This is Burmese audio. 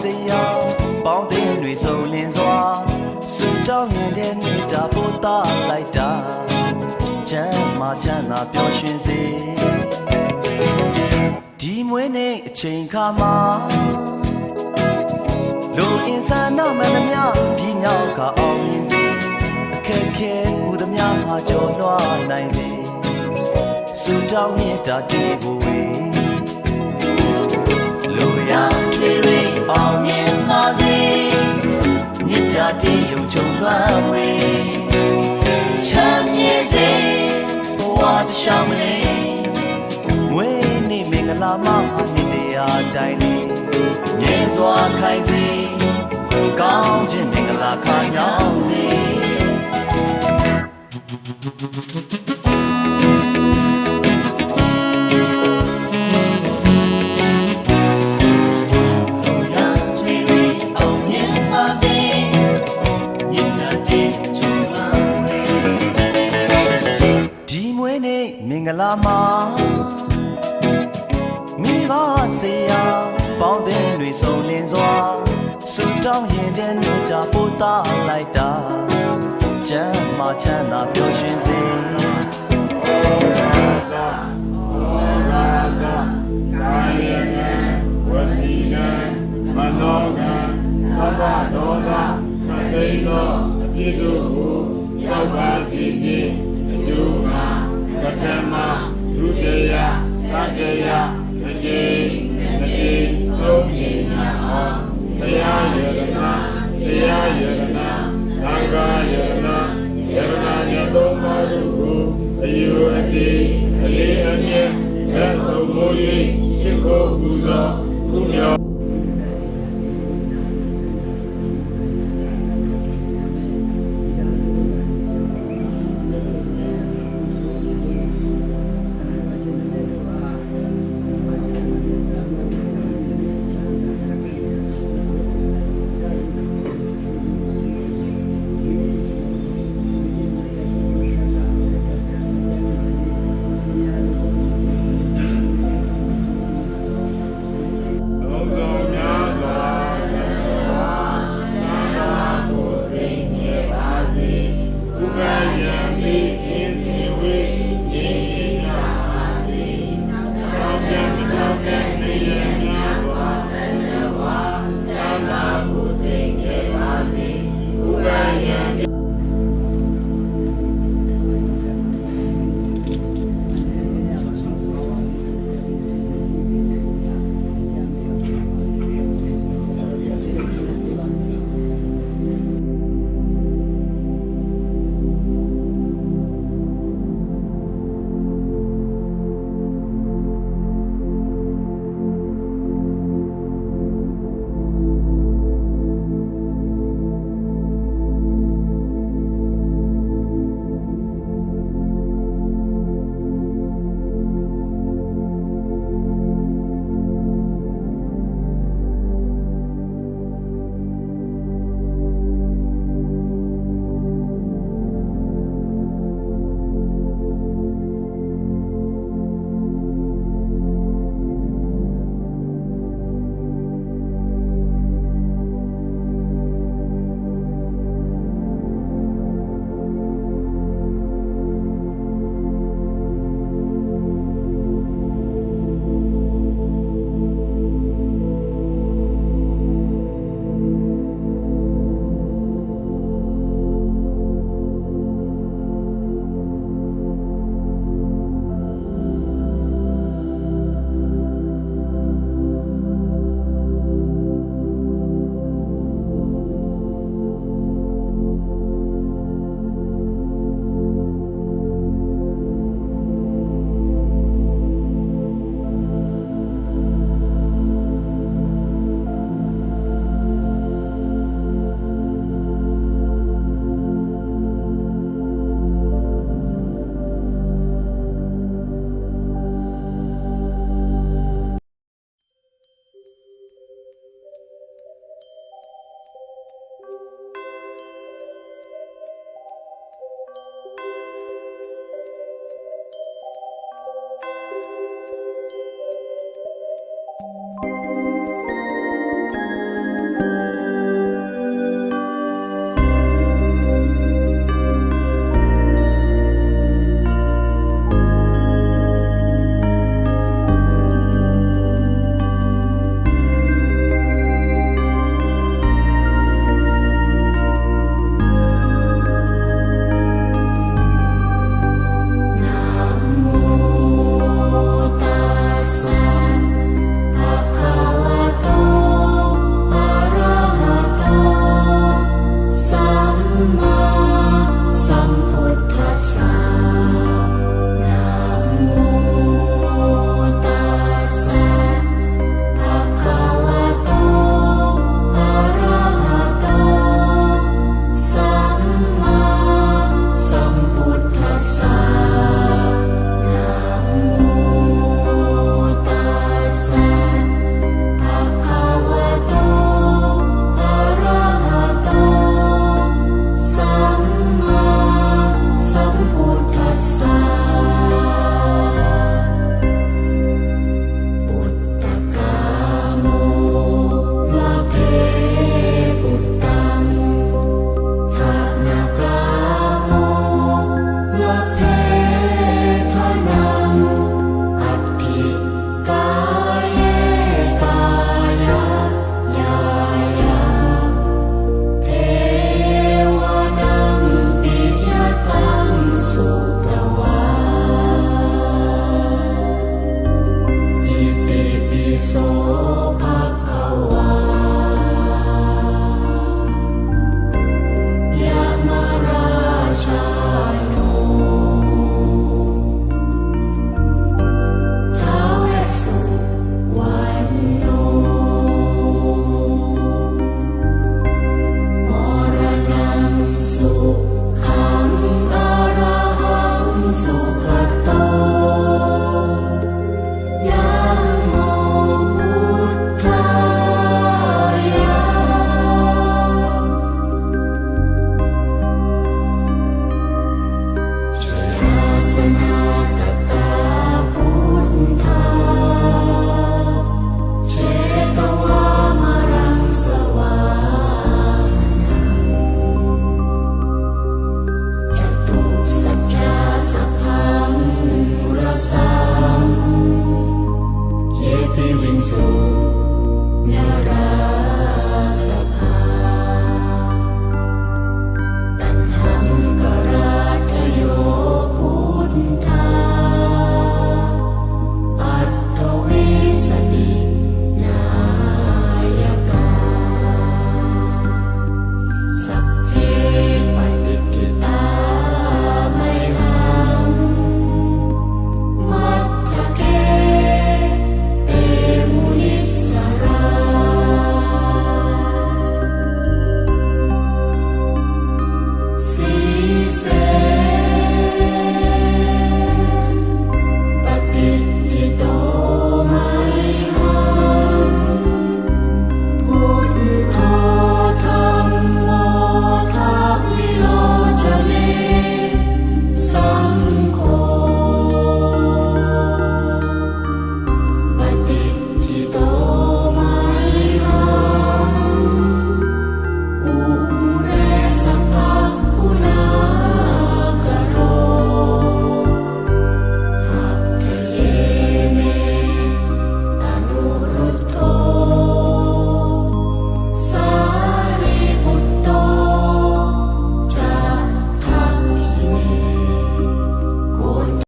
စေရပေါင်းတဲ့တွေစုံလင်စွာစုတောင်းရင်တဲ့မိတာပို့တာလိုက်တာချမ်းမချမ်းသာပျော်ရွှင်စေဒီမွေးနေ့အချိန်ခါမှာလူအင်ဆန်နာမန်သမျှပြည်မြောက်ကအောင်မြင်စေအခက်ခဲဟူသမျှဟာကျော်လွှားနိုင်စေစုတောင်းမြတ်တာတည်ကိုဝေလူရထွေတွေ အောင်မြင်ပါစေမြတ်တာတည်ရုံချုံလွှမ်းဝေချမ်းမြေ့စေဘဝတစ်ရှောင်းလေးမွေးနေ့မင်္ဂလာမဟာနှစ်တရားတိုင်းလေးမြဲစွာခိုင်စေကောင်းခြင်းမင်္ဂလာခါညောင်းစေလို တာပို့တာလိုက်တာကျမ်းမာချမ်းသာပျော်ရွှင်စေကာယကံဝစီကံမနောကံသဗ္ဗဒောသခတိသောအပြစ်တို့ကိုရောက်ပါစေခြင်းအကျိုးမှာပထမဒုတိယတတိယတစ်ကြိမ်တ